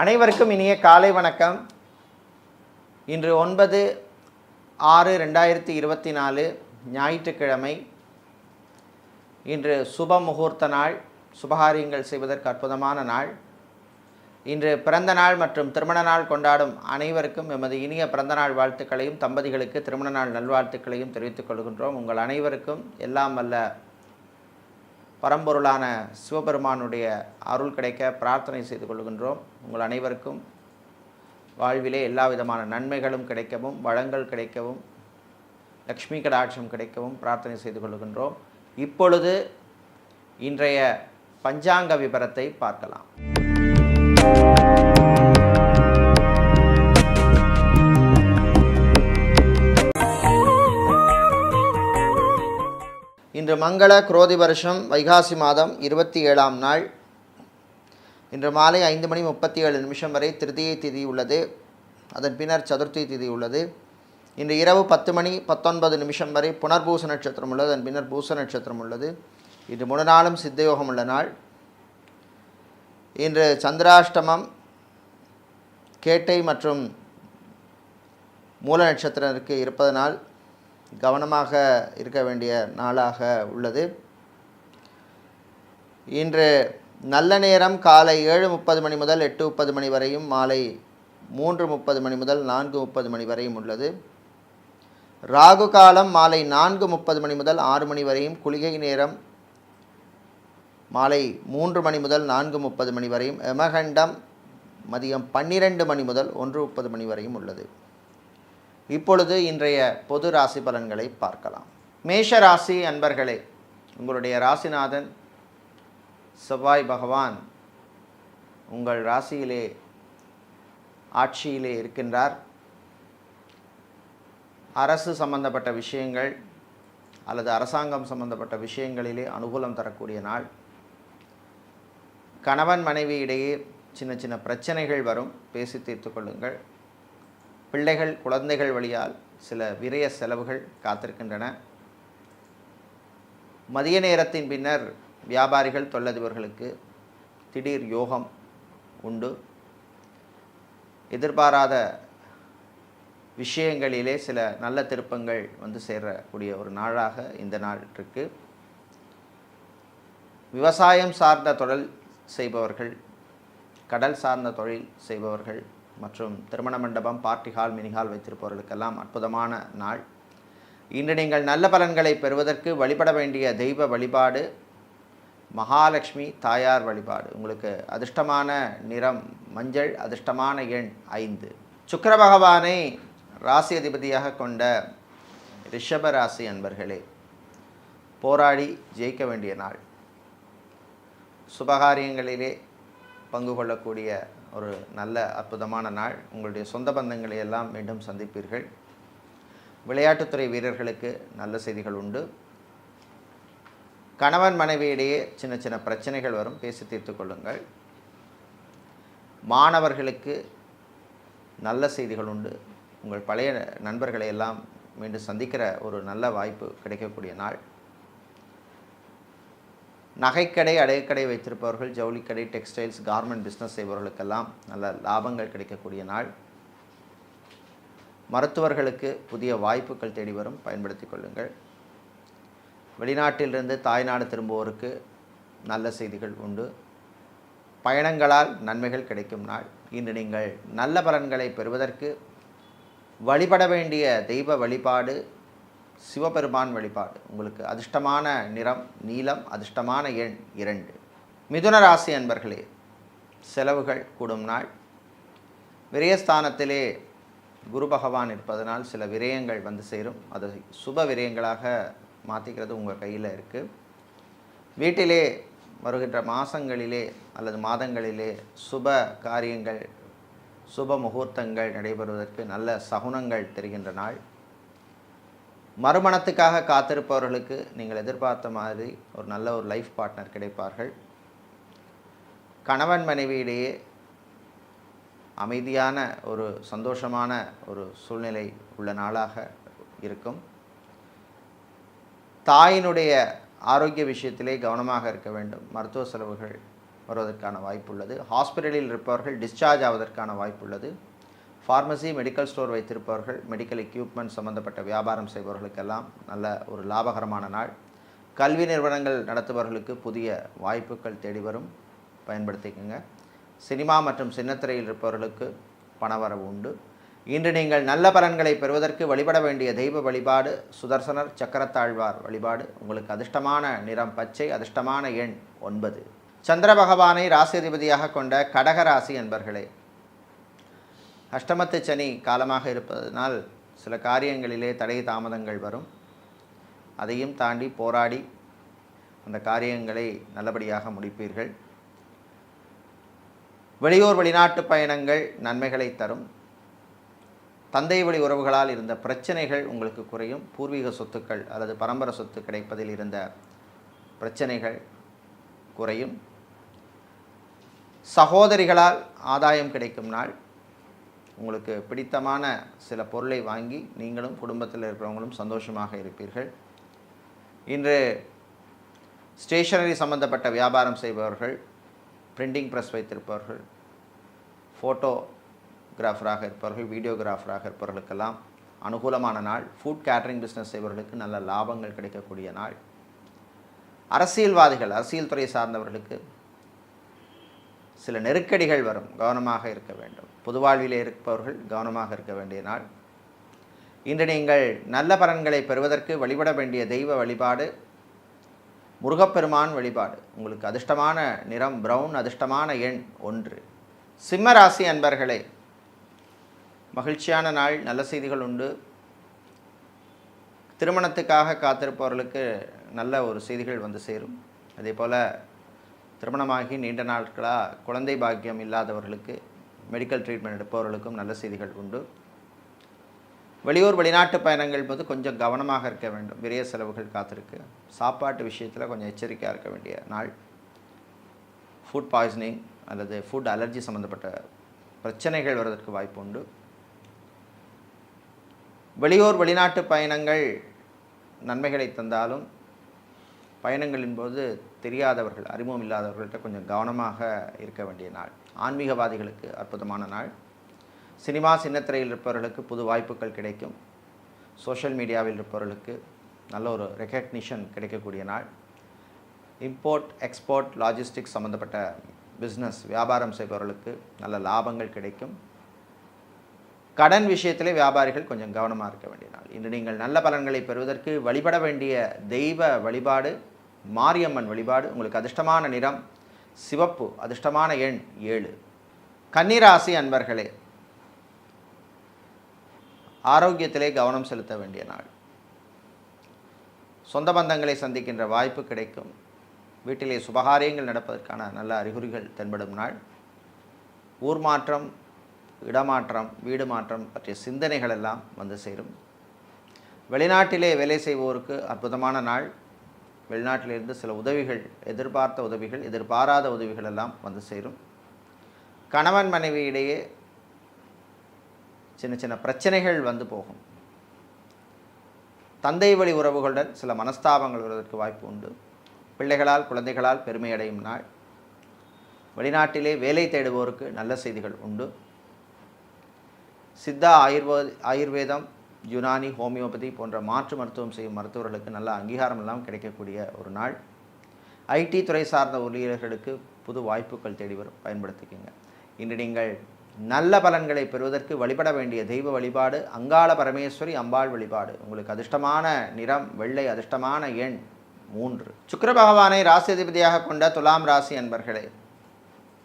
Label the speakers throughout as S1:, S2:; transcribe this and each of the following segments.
S1: அனைவருக்கும் இனிய காலை வணக்கம். இன்று ஒன்பது ஆறு ரெண்டாயிரத்தி இருபத்தி நாலு ஞாயிற்றுக்கிழமை. இன்று சுப முகூர்த்த நாள் சுபகாரியங்கள் செய்வதற்கு அற்புதமான நாள். இன்று பிறந்த நாள் மற்றும் திருமண நாள் கொண்டாடும் அனைவருக்கும் எமது இனிய பிறந்த நாள் வாழ்த்துக்களையும் தம்பதிகளுக்கு திருமண நாள் நல்வாழ்த்துக்களையும் தெரிவித்துக் கொள்கின்றோம். உங்கள் அனைவருக்கும் எல்லாம் வல்ல பரம்பொருளான சிவபெருமானுடைய அருள் கிடைக்க பிரார்த்தனை செய்து கொள்கின்றோம். உங்கள் அனைவருக்கும் வாழ்விலே எல்லா விதமான நன்மைகளும் கிடைக்கவும் வளங்கள் கிடைக்கவும் லக்ஷ்மி கடாட்சம் கிடைக்கவும் பிரார்த்தனை செய்து கொள்கின்றோம். இப்பொழுது இன்றைய பஞ்சாங்க விபரத்தை பார்க்கலாம். இன்று மங்கள குரோதி வருஷம் வைகாசி மாதம் இருபத்தி ஏழாம் நாள். இன்று மாலை ஐந்து மணி முப்பத்தி ஏழு நிமிஷம் வரை திருதியை திதி உள்ளது. அதன் பின்னர் சதுர்த்தி திதி உள்ளது. இன்று இரவு பத்து மணி பத்தொன்பது நிமிஷம் வரை புனர்பூச நட்சத்திரம் உள்ளது. அதன் பின்னர் பூச நட்சத்திரம் உள்ளது. இன்று முழு நாளும் சித்தயோகம் உள்ள நாள். இன்று சந்திராஷ்டமம் கேட்டை மற்றும் மூல நட்சத்திரருக்கு இருப்பதனால் கவனமாக இருக்க வேண்டிய நாளாக உள்ளது. இன்று நல்ல நேரம் காலை ஏழு முப்பது மணி முதல் எட்டு முப்பது மணி வரையும் மாலை மூன்று முப்பது மணி முதல் நான்கு முப்பது மணி வரையும் உள்ளது. ராகு காலம் மாலை நான்கு முப்பது மணி முதல் ஆறு மணி வரையும் குளிகை நேரம் மாலை மூன்று மணி முதல் நான்கு முப்பது மணி வரையும் எமகண்டம் மதியம் பன்னிரெண்டு மணி முதல் ஒன்று முப்பது மணி வரையும் உள்ளது. இப்பொழுது இன்றைய பொது ராசி பலன்களை பார்க்கலாம். மேஷ ராசி அன்பர்களே உங்களுடைய ராசிநாதன் செவ்வாய் பகவான் உங்கள் ராசியிலே ஆட்சியிலே இருக்கின்றார். அரசு சம்பந்தப்பட்ட விஷயங்கள் அல்லது அரசாங்கம் சம்பந்தப்பட்ட விஷயங்களிலே அனுகூலம் தரக்கூடிய நாள். கணவன் மனைவி இடையே சின்ன சின்ன பிரச்சனைகள் வரும். பேசி தீர்த்து கொள்ளுங்கள். பிள்ளைகள் குழந்தைகள் வழியால் சில விரய செலவுகள் காத்திருக்கின்றன. மதிய நேரத்தின் பின்னர் வியாபாரிகள் தொழிலதிபர்களுக்கு திடீர் யோகம் உண்டு. எதிர்பாராத விஷயங்களிலே சில நல்ல திருப்பங்கள் வந்து சேரக்கூடிய ஒரு நாளாக இந்த நாள் இருக்கு. விவசாயம் சார்ந்த தொழில் செய்பவர்கள் கடல் சார்ந்த தொழில் செய்பவர்கள் மற்றும் திருமண மண்டபம் பார்ட்டி ஹால் மினி ஹால் வைத்திருப்பவர்களுக்கெல்லாம் அற்புதமான நாள். இன்று நீங்கள் நல்ல பலன்களை பெறுவதற்கு வழிபட வேண்டிய தெய்வ வழிபாடு மகாலட்சுமி தாயார் வழிபாடு. உங்களுக்கு அதிர்ஷ்டமான நிறம் மஞ்சள் அதிர்ஷ்டமான எண் ஐந்து. சுக்கர பகவானை ராசி அதிபதியாக கொண்ட ரிஷப ராசி அன்பர்களே போராடி ஜெயிக்க வேண்டிய நாள். சுபகாரியங்களிலே பங்கு கொள்ளக்கூடிய ஒரு நல்ல அற்புதமான நாள். உங்களுடைய சொந்த பந்தங்களை எல்லாம் மீண்டும் சந்திப்பீர்கள். விளையாட்டுத்துறை வீரர்களுக்கு நல்ல செய்திகள் உண்டு. கணவன் மனைவியிடையே சின்ன சின்ன பிரச்சனைகள் வரும். பேசி தீர்த்து கொள்ளுங்கள். மாணவர்களுக்கு நல்ல செய்திகள் உண்டு. உங்கள் பழைய நண்பர்களை எல்லாம் மீண்டும் சந்திக்கிற ஒரு நல்ல வாய்ப்பு கிடைக்கக்கூடிய நாள். நகைக்கடை அடைக்கடை வைத்திருப்பவர்கள் ஜவுளிக்கடை டெக்ஸ்டைல்ஸ் கார்மெண்ட் பிஸ்னஸ் செய்பவர்களுக்கெல்லாம் நல்ல லாபங்கள் கிடைக்கக்கூடிய நாள். மருத்துவர்களுக்கு புதிய வாய்ப்புகள் தேடி வரும். பயன்படுத்தி கொள்ளுங்கள். வெளிநாட்டிலிருந்து தாய்நாடு திரும்புவோருக்கு நல்ல செய்திகள் உண்டு. பயணங்களால் நன்மைகள் கிடைக்கும் நாள். இன்று நீங்கள் நல்ல பலன்களை பெறுவதற்கு வழிபட வேண்டிய தெய்வ வழிபாடு சிவபெருமான் வழிபாடு. உங்களுக்கு அதிர்ஷ்டமான நிறம் நீலம் அதிர்ஷ்டமான எண் இரண்டு. மிதுன ராசி அன்பர்களே செலவுகள் கூடும் நாள். விரயஸ்தானத்திலே குரு பகவான் இருப்பதனால் சில விரயங்கள் வந்து சேரும். அதை சுப விரயங்களாக மாற்றிக்கிறது உங்கள் கையில் இருக்குது வீட்டிலே வருகின்ற மாதங்களிலே அல்லது மாதங்களிலே சுப காரியங்கள் சுப முகூர்த்தங்கள் நடைபெறுவதற்கு நல்ல சகுனங்கள் தெரிகின்ற நாள். மறுமணத்துக்காக காத்திருப்பவர்களுக்கு நீங்கள் எதிர்பார்த்த மாதிரி ஒரு நல்ல ஒரு லைஃப் பார்ட்னர் கிடைப்பார்கள். கணவன் மனைவியிடையே அமைதியான ஒரு சந்தோஷமான ஒரு சூழ்நிலை உள்ள நாளாக இருக்கும். தாயினுடைய ஆரோக்கிய விஷயத்திலே கவனமாக இருக்க வேண்டும். மருத்துவ செலவுகள் வருவதற்கான வாய்ப்புள்ளது ஹாஸ்பிட்டலில் இருப்பவர்கள் டிஸ்சார்ஜ் ஆவதற்கான வாய்ப்புள்ளது ஃபார்மசி மெடிக்கல் ஸ்டோர் வைத்திருப்பவர்கள் மெடிக்கல் எக்யூப்மெண்ட் சம்பந்தப்பட்ட வியாபாரம் செய்பவர்களுக்கெல்லாம் நல்ல ஒரு லாபகரமான நாள். கல்வி நிறுவனங்கள் நடத்துபவர்களுக்கு புதிய வாய்ப்புகள் தேடி வரும். பயன்படுத்திக்கோங்க. சினிமா மற்றும் சின்னத்திரையில் இருப்பவர்களுக்கு பணவரவு உண்டு. இன்று நீங்கள் நல்ல பலன்களை பெறுவதற்கு வழிபட வேண்டிய தெய்வ வழிபாடு சுதர்சனர் சக்கரத்தாழ்வார் வழிபாடு உங்களுக்கு அதிர்ஷ்டமான நிறம் பச்சை அதிர்ஷ்டமான எண் ஒன்பது. சந்திர பகவானை ராசியதிபதியாக கொண்ட கடக ராசி என்பர்களே அஷ்டமத்து சனி காலமாக இருப்பதனால் சில காரியங்களிலே தடை தாமதங்கள் வரும். அதையும் தாண்டி போராடி அந்த காரியங்களை நல்லபடியாக முடிப்பீர்கள். வெளியூர் வெளிநாட்டு பயணங்கள் நன்மைகளை தரும். தந்தை வழி உறவுகளால் இருந்த பிரச்சனைகள் உங்களுக்கு குறையும். பூர்வீக சொத்துக்கள் அல்லது பரம்பரை சொத்து கிடைப்பதில் இருந்த பிரச்சனைகள் குறையும். சகோதரிகளால் ஆதாயம் கிடைக்கும் நாள். உங்களுக்கு பிடித்தமான சில பொருளை வாங்கி நீங்களும் குடும்பத்தில் இருக்கிறவங்களும் சந்தோஷமாக இருப்பீர்கள். இன்று ஸ்டேஷனரி சம்பந்தப்பட்ட வியாபாரம் செய்பவர்கள் பிரிண்டிங் ப்ரெஸ் வைத்திருப்பவர்கள் ஃபோட்டோகிராஃபராக இருப்பவர்கள் வீடியோகிராஃபராக இருப்பவர்களுக்கெல்லாம் அனுகூலமான நாள். ஃபுட் கேட்டரிங் பிஸ்னஸ் செய்பவர்களுக்கு நல்ல லாபங்கள் கிடைக்கக்கூடிய நாள். அரசியல்வாதிகள் அரசியல் துறை சார்ந்தவர்களுக்கு சில நெருக்கடிகள் வரும் கவனமாக இருக்க வேண்டும். பொது வாழ்விலே இருப்பவர்கள் கவனமாக இருக்க வேண்டிய நாள். இன்று நீங்கள் நல்ல பலன்களை பெறுவதற்கு வழிபட வேண்டிய தெய்வ வழிபாடு முருகப்பெருமான் வழிபாடு. உங்களுக்கு அதிர்ஷ்டமான நிறம் ப்ரௌன் அதிர்ஷ்டமான எண் ஒன்று. சிம்ம ராசி அன்பர்களே மகிழ்ச்சியான நாள் நல்ல செய்திகள் உண்டு. திருமணத்துக்காக காத்திருப்பவர்களுக்கு நல்ல ஒரு செய்திகள் வந்து சேரும். அதே போல் திருமணமாகி நீண்ட நாட்களாக குழந்தை பாக்கியம் இல்லாதவர்களுக்கு மெடிக்கல் ட்ரீட்மெண்ட் எடுப்பவர்களுக்கும் நல்ல செய்திகள் உண்டு. வெளியூர் வெளிநாட்டு பயணங்கள் போது கொஞ்சம் கவனமாக இருக்க வேண்டும். பெரிய செலவுகள் காத்திருக்கு. சாப்பாட்டு விஷயத்தில் கொஞ்சம் எச்சரிக்கையாக இருக்க வேண்டிய நாள். ஃபுட் பாய்சனிங் அல்லது ஃபுட் அலர்ஜி சம்மந்தப்பட்ட பிரச்சனைகள் வருவதற்கு வாய்ப்பு உண்டு. வெளியூர் வெளிநாட்டு பயணங்கள் நன்மைகளை தந்தாலும் பயணங்களின் போது தெரியாதவர்கள் அறிமுகம் இல்லாதவர்கள்ட்ட கொஞ்சம் கவனமாக இருக்க வேண்டிய நாள். ஆன்மீகவாதிகளுக்கு அற்புதமான நாள். சினிமா சின்னத்திரையில் இருப்பவர்களுக்கு புது வாய்ப்புகள் கிடைக்கும். சோஷியல் மீடியாவில் இருப்பவர்களுக்கு நல்ல ஒரு ரெக்கக்னிஷன் கிடைக்கக்கூடிய நாள். இம்போர்ட் எக்ஸ்போர்ட் லாஜிஸ்டிக்ஸ் சம்மந்தப்பட்ட பிஸ்னஸ் வியாபாரம் செய்பவர்களுக்கு நல்ல லாபங்கள் கிடைக்கும். கடன் விஷயத்திலே வியாபாரிகள் கொஞ்சம் கவனமாக இருக்க வேண்டிய நாள். இன்று நீங்கள் நல்ல பலன்களை பெறுவதற்கு வழிபட வேண்டிய தெய்வ வழிபாடு மாரியம்மன் வழிபாடு உங்களுக்கு அதிர்ஷ்டமான நிறம் சிவப்பு அதிர்ஷ்டமான எண் ஏழு. கன்னிராசி அன்பர்களே ஆரோக்கியத்திலே கவனம் செலுத்த வேண்டிய நாள். சொந்த பந்தங்களை சந்திக்கின்ற வாய்ப்பு கிடைக்கும். வீட்டிலே சுபகாரியங்கள் நடப்பதற்கான நல்ல அறிகுறிகள் தென்படும் நாள். ஊர் மாற்றம் இடமாற்றம் வீடு மாற்றம் பற்றிய சிந்தனைகள் எல்லாம் வந்து சேரும். வெளிநாட்டிலே வேலை செய்வோருக்கு அற்புதமான நாள். வெளிநாட்டிலிருந்து சில உதவிகள் எதிர்பார்த்த உதவிகள் எதிர்பாராத உதவிகள் எல்லாம் வந்து சேரும். கணவன் மனைவி இடையே சின்ன சின்ன பிரச்சனைகள் வந்து போகும். தந்தை வழி உறவுகளுடன் சில மனஸ்தாபங்கள் வருவதற்கு வாய்ப்பு உண்டு. பிள்ளைகளால் குழந்தைகளால் பெருமையடையும் நாள். வெளிநாட்டிலே வேலை தேடுவோருக்கு நல்ல செய்திகள் உண்டு. சித்தா ஆயுர்வே ஆயுர்வேதம் யுனானி ஹோமியோபதி போன்ற மாற்று மருத்துவம் செய்யும் மருத்துவர்களுக்கு நல்ல அங்கீகாரம் எல்லாம் கிடைக்கக்கூடிய ஒரு நாள். ஐடி துறை சார்ந்த ஊழியர்களுக்கு புது வாய்ப்புகள் தேடி வரும். பயன்படுத்திக்கோங்க. இன்று நீங்கள் நல்ல பலன்களை பெறுவதற்கு வழிபட வேண்டிய தெய்வ வழிபாடு அங்காள பரமேஸ்வரி அம்பாள் வழிபாடு. உங்களுக்கு அதிர்ஷ்டமான நிறம் வெள்ளை அதிர்ஷ்டமான எண் மூன்று. சுக்கர பகவானை ராசி அதிபதியாக கொண்ட துலாம் ராசி அன்பர்களே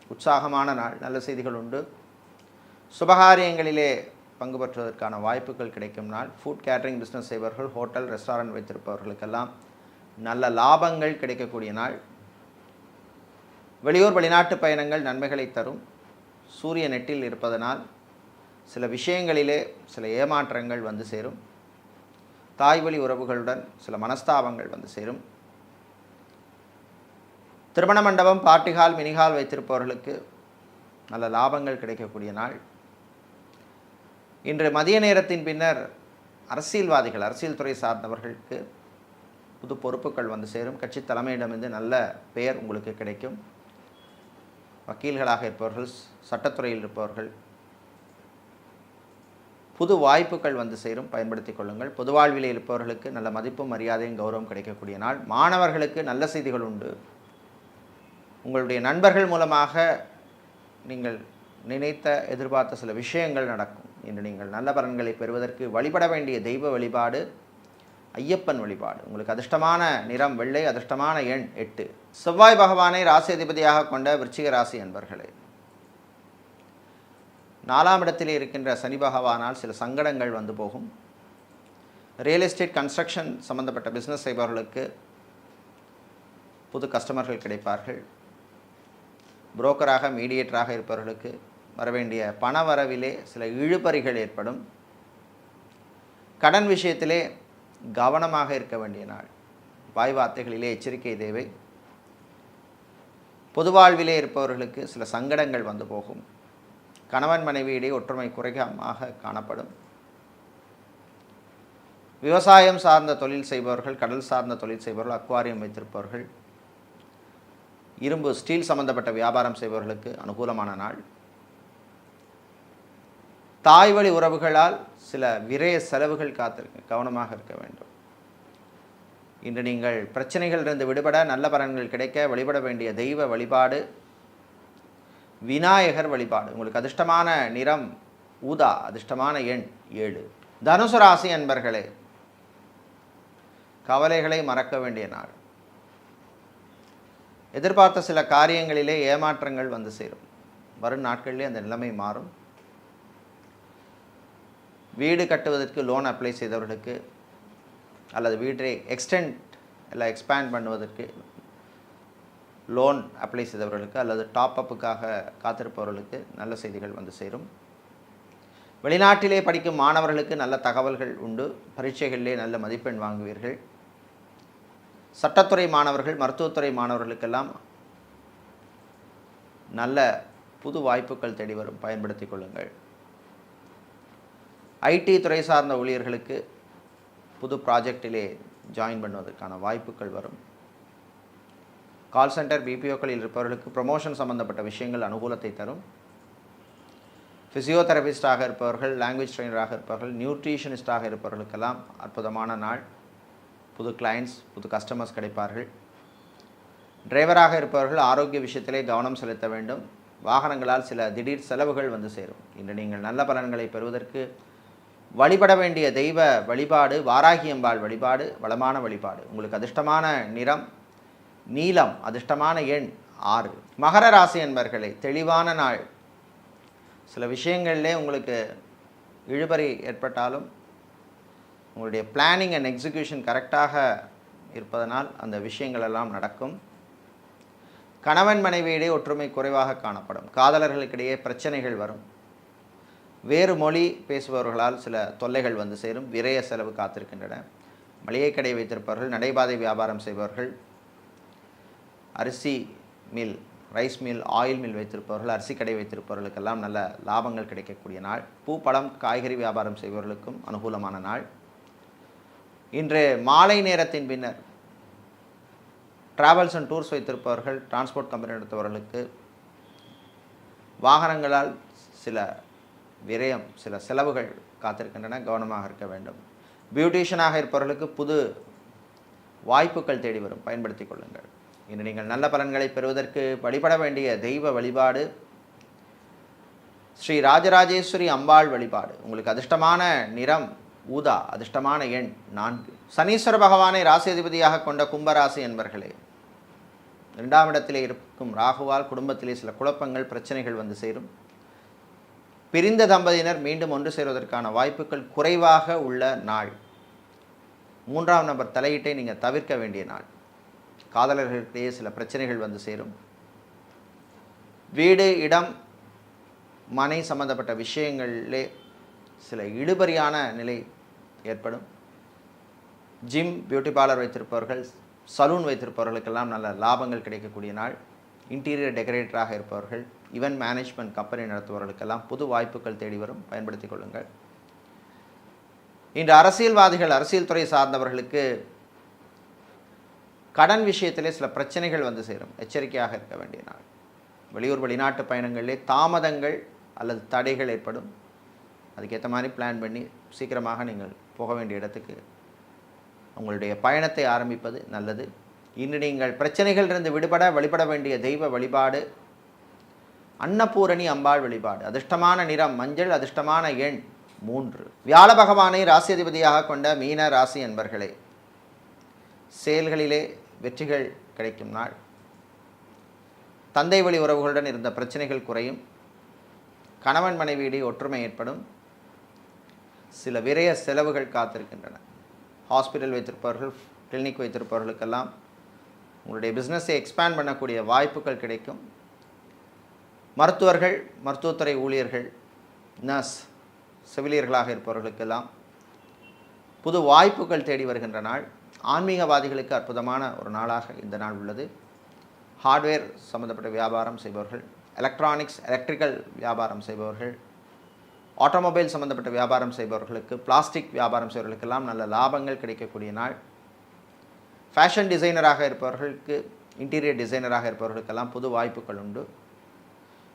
S1: உற்சாகமான நாள். நல்ல செய்திகள் உண்டு. சுபகாரியங்களிலே பங்கு பெற்றுவதற்கான வாய்ப்புகள் கிடைக்கும் நாள். ஃபுட் கேட்ரிங் பிஸ்னஸ் செய்பவர்கள் ஹோட்டல் ரெஸ்டாரண்ட் வைத்திருப்பவர்களுக்கெல்லாம் நல்ல லாபங்கள் கிடைக்கக்கூடிய நாள். வெளியூர் வெளிநாட்டு பயணங்கள் நன்மைகளை தரும். சூரிய நெட்டில் இருப்பதனால் சில விஷயங்களிலே சில ஏமாற்றங்கள் வந்து சேரும். தாய்வழி உறவுகளுடன் சில மனஸ்தாபங்கள் வந்து சேரும். திருமண மண்டபம் பார்ட்டிஹால் மினிஹால் வைத்திருப்பவர்களுக்கு நல்ல லாபங்கள் கிடைக்கக்கூடிய நாள். இன்று மதிய நேரத்தின் பின்னர் அரசியல்வாதிகள் அரசியல் துறை சார்ந்தவர்களுக்கு புது பொறுப்புகள் வந்து சேரும். கட்சி தலைமையிடமிருந்து நல்ல பெயர் உங்களுக்கு கிடைக்கும். வக்கீல்களாக இருப்பவர்கள் சட்டத்துறையில் இருப்பவர்கள் புது வாய்ப்புகள் வந்து சேரும். பயன்படுத்திக் கொள்ளுங்கள். பொது வாழ்வில் இருப்பவர்களுக்கு நல்ல மதிப்பும் மரியாதையும் கௌரவம் கிடைக்கக்கூடிய நாள். மாணவர்களுக்கு நல்ல செய்திகள் உண்டு. உங்களுடைய நண்பர்கள் மூலமாக நீங்கள் நினைத்த எதிர்பார்த்த சில விஷயங்கள் நடக்கும். இன்று நீங்கள் நல்ல பலன்களை பெறுவதற்கு வழிபட வேண்டிய தெய்வ வழிபாடு ஐயப்பன் வழிபாடு. உங்களுக்கு அதிர்ஷ்டமான நிறம் வெள்ளை அதிர்ஷ்டமான எண் எட்டு. செவ்வாய் பகவானை ராசி அதிபதியாக கொண்ட விருச்சிக ராசி என்பர்களே நாலாம் இடத்தில் இருக்கின்ற சனி பகவானால் சில சங்கடங்கள் வந்து போகும். ரியல் எஸ்டேட் கன்ஸ்ட்ரக்ஷன் சம்பந்தப்பட்ட பிஸ்னஸ் செய்பவர்களுக்கு புது கஸ்டமர்கள் கிடைப்பார்கள். புரோக்கராக மீடியேட்டராக இருப்பவர்களுக்கு வரவேண்டிய பண வரவிலே சில இழுபறிகள் ஏற்படும். கடன் விஷயத்திலே கவனமாக இருக்க வேண்டிய நாள். வாய் வார்த்தைகளிலே எச்சரிக்கை தேவை. பொது வாழ்விலே இருப்பவர்களுக்கு சில சங்கடங்கள் வந்து போகும். கணவன் மனைவியிடையே ஒற்றுமை குறைகமாக காணப்படும். விவசாயம் சார்ந்த தொழில் செய்பவர்கள் கடல் சார்ந்த தொழில் செய்பவர்கள் அக்வாரியம் வைத்திருப்பவர்கள் இரும்பு ஸ்டீல் சம்பந்தப்பட்ட வியாபாரம் செய்பவர்களுக்கு அனுகூலமான நாள். தாய் வழி உறவுகளால் சில விரய செலவுகள் காத்திருக்க கவனமாக இருக்க வேண்டும். இன்று நீங்கள் பிரச்சனைகளிலிருந்து விடுபட நல்ல பலன்கள் கிடைக்க வழிபட வேண்டிய தெய்வ வழிபாடு விநாயகர் வழிபாடு. உங்களுக்கு அதிர்ஷ்டமான நிறம் ஊதா அதிர்ஷ்டமான எண் ஏழு. தனுசு ராசி அன்பர்களே கவலைகளை மறக்க வேண்டிய நாள். எதிர்பார்த்த சில காரியங்களிலே ஏமாற்றங்கள் வந்து சேரும். வரும் நாட்களிலே அந்த நிலைமை மாறும். வீடு கட்டுவதற்கு லோன் அப்ளை செய்தவர்களுக்கு அல்லது வீட்டை எக்ஸ்டெண்ட் இல்லை எக்ஸ்பேண்ட் பண்ணுவதற்கு லோன் அப்ளை செய்தவர்களுக்கு அல்லது டாப் அப்புக்காக காத்திருப்பவர்களுக்கு நல்ல செய்திகள் வந்து சேரும். வெளிநாட்டிலே படிக்கும் மாணவர்களுக்கு நல்ல தகவல்கள் உண்டு. பரீட்சைகளிலே நல்ல மதிப்பெண் வாங்குவீர்கள். சட்டத்துறை மாணவர்கள் மருத்துவத்துறை மாணவர்களுக்கெல்லாம் நல்ல புது வாய்ப்புகள் தேடி வரும். பயன்படுத்திக் கொள்ளுங்கள். ஐடி துறை சார்ந்த ஊழியர்களுக்கு புது ப்ராஜெக்டிலே ஜாயின் பண்ணுவதற்கான வாய்ப்புகள் வரும். கால் சென்டர் பிபிஓக்களில் இருப்பவர்களுக்கு ப்ரமோஷன் சம்பந்தப்பட்ட விஷயங்கள் அனுகூலத்தை தரும். ஃபிசியோதெரபிஸ்டாக இருப்பவர்கள் லாங்குவேஜ் ட்ரெயினராக இருப்பவர்கள் நியூட்ரிஷனிஸ்டாக இருப்பவர்களுக்கெல்லாம் அற்புதமான நாள். புது கிளைண்ட்ஸ் புது கஸ்டமர்ஸ் கிடைப்பார்கள். டிரைவராக இருப்பவர்கள் ஆரோக்கிய விஷயத்திலே கவனம் செலுத்த வேண்டும். வாகனங்களால் சில திடீர் செலவுகள் வந்து சேரும். இன்று நீங்கள் நல்ல பலன்களை பெறுவதற்கு வழிபட வேண்டிய தெய்வ வழிபாடு வாராகியம்பாள் வழிபாடு வளமான வழிபாடு. உங்களுக்கு அதிர்ஷ்டமான நிறம் நீலம் அதிர்ஷ்டமான எண் ஆறு. மகர ராசி என்பர்களே தெளிவான நாள். சில விஷயங்கள்லே உங்களுக்கு இழுபறி ஏற்பட்டாலும் உங்களுடைய பிளானிங் அண்ட் எக்ஸிக்யூஷன் கரெக்டாக இருப்பதனால் அந்த விஷயங்கள் எல்லாம் நடக்கும். கணவன் மனைவியிடையே ஒற்றுமை குறைவாக காணப்படும். காதலர்களுக்கிடையே பிரச்சனைகள் வரும். வேறு மொழி பேசுபவர்களால் சில தொல்லைகள் வந்து சேரும் விரய செலவு காத்திருக்கின்றன. மளிகை கடை வைத்திருப்பவர்கள் நடைபாதை வியாபாரம் செய்பவர்கள் அரிசி mill rice mill oil mill வைத்திருப்பவர்கள் அரிசி கடை வைத்திருப்பவர்களுக்கெல்லாம் நல்ல லாபங்கள் கிடைக்கக்கூடிய நாள். பூ பழம் காய்கறி வியாபாரம் செய்பவர்களுக்கும் அனுகூலமான நாள். இன்று மாலை நேரத்தின் பின்னர் டிராவல்ஸ் அண்ட் டூர்ஸ் வைத்திருப்பவர்கள் டிரான்ஸ்போர்ட் கம்பெனி நடத்துபவர்களுக்கு வாகனங்களால் சில விரயம் சில செலவுகள் காத்திருக்கின்றன கவனமாக இருக்க வேண்டும். பியூட்டிஷியனாக இருப்பவர்களுக்கு புது வாய்ப்புகள் தேடி வரும். பயன்படுத்தி கொள்ளுங்கள். இன்று நீங்கள் நல்ல பலன்களை பெறுவதற்கு வழிபட வேண்டிய தெய்வ வழிபாடு ஸ்ரீ ராஜராஜேஸ்வரி அம்பாள் வழிபாடு. உங்களுக்கு அதிர்ஷ்டமான நிறம் ஊதா அதிர்ஷ்டமான எண் நான்கு. சனீஸ்வர பகவானை ராசி கொண்ட கும்பராசி என்பர்களே இரண்டாம் இடத்திலே இருக்கும் ராகுவால் குடும்பத்திலே சில குழப்பங்கள் பிரச்சனைகள் வந்து சேரும். பிரிந்த தம்பதியினர் மீண்டும் ஒன்று சேருவதற்கான வாய்ப்புகள் குறைவாக உள்ள நாள். மூன்றாம் நபர் தலையீட்டை நீங்கள் தவிர்க்க வேண்டிய நாள். காதலர்களிடையே சில பிரச்சனைகள் வந்து சேரும். வீடு இடம் மனை சம்பந்தப்பட்ட விஷயங்களிலே சில இழுபறியான நிலை ஏற்படும். ஜிம் பியூட்டி பார்லர் வைத்திருப்பவர்கள் சலூன் வைத்திருப்பவர்களுக்கெல்லாம் நல்ல லாபங்கள் கிடைக்கக்கூடிய நாள். இன்டீரியர் டெக்கரேட்டராக இருப்பவர்கள் ஈவென்ட் மேனேஜ்மெண்ட் கம்பெனி நடத்துபவர்களுக்கெல்லாம் புது வாய்ப்புகள் தேடி வரும். பயன்படுத்திக் கொள்ளுங்கள். இன்று அரசியல்வாதிகள் அரசியல் துறை சார்ந்தவர்களுக்கு கடன் விஷயத்திலே சில பிரச்சனைகள் வந்து சேரும். எச்சரிக்கையாக இருக்க வேண்டிய நாள். வெளியூர் வெளிநாட்டு பயணங்களிலே தாமதங்கள் அல்லது தடைகள் ஏற்படும். அதுக்கேற்ற மாதிரி பிளான் பண்ணி சீக்கிரமாக நீங்கள் போக வேண்டிய இடத்துக்கு உங்களுடைய பயணத்தை ஆரம்பிப்பது நல்லது. இன்று நீங்கள் பிரச்சனைகளிலிருந்து விடுபட வழிபட வேண்டிய தெய்வ வழிபாடு அன்னபூரணி அம்பாள் வழிபாடு. அதிர்ஷ்டமான நிறம் மஞ்சள் அதிர்ஷ்டமான எண் மூன்று. வியாழ பகவானை ராசியதிபதியாக கொண்ட மீன ராசி என்பர்களே செயல்களிலே வெற்றிகள் கிடைக்கும் நாள். தந்தை வழி உறவுகளுடன் இருந்த பிரச்சனைகள் குறையும். கணவன் மனைவியிடையே ஒற்றுமை ஏற்படும். சில விரய செலவுகள் காத்திருக்கின்றன. ஹாஸ்பிட்டல் வைத்திருப்பவர்கள் கிளினிக் வைத்திருப்பவர்களுக்கெல்லாம் உங்களுடைய பிஸ்னஸை எக்ஸ்பேண்ட் பண்ணக்கூடிய வாய்ப்புகள் கிடைக்கும். மருத்துவர்கள் மருத்துவத்துறை ஊழியர்கள் நர்ஸ் செவிலியர்களாக இருப்பவர்களுக்கெல்லாம் புது வாய்ப்புகள் தேடி வருகின்ற நாள் ஆன்மீகவாதிகளுக்கு அற்புதமான ஒரு நாளாக இந்த நாள் உள்ளது. ஹார்ட்வேர் சம்மந்தப்பட்ட வியாபாரம் செய்பவர்கள் எலக்ட்ரானிக்ஸ் எலக்ட்ரிக்கல் வியாபாரம் செய்பவர்கள் ஆட்டோமொபைல் சம்மந்தப்பட்ட வியாபாரம் செய்பவர்களுக்கு பிளாஸ்டிக் வியாபாரம் செய்பவர்களுக்கெல்லாம் நல்ல லாபங்கள் கிடைக்கக்கூடிய நாள். ஃபேஷன் டிசைனராக இருப்பவர்களுக்கு இன்டீரியர் டிசைனராக இருப்பவர்களுக்கெல்லாம் புது வாய்ப்புகள் உண்டு.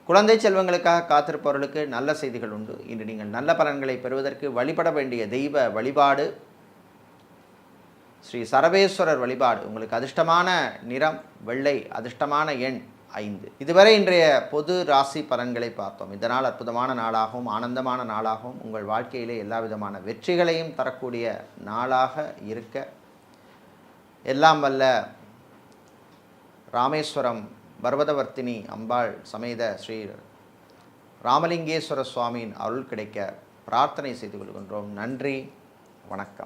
S1: குழந்தை செல்வங்களுக்காக காத்திருப்பவர்களுக்கு நல்ல செய்திகள் உண்டு. இன்று நீங்கள் நல்ல பலன்களை பெறுவதற்கு வழிபட வேண்டிய தெய்வ வழிபாடு ஸ்ரீ சரவேஸ்வரர் வழிபாடு. உங்களுக்கு அதிர்ஷ்டமான நிறம் வெள்ளை அதிர்ஷ்டமான எண் ஐந்து. இதுவரை இன்றைய பொது ராசி பலன்களை பார்த்தோம். இந்த நாள் அற்புதமான நாளாகவும் ஆனந்தமான நாளாகவும் உங்கள் வாழ்க்கையிலே எல்லா விதமான வெற்றிகளையும் தரக்கூடிய நாளாக இருக்க. எல்லாம் வல்ல ராமேஸ்வரம் பர்வதவர்த்தினி அம்பாள் சமேத ஸ்ரீ ராமலிங்கேஸ்வர சுவாமியின் அருள் கிடைக்க பிரார்த்தனை செய்து கொள்கின்றோம். நன்றி. வணக்கம்.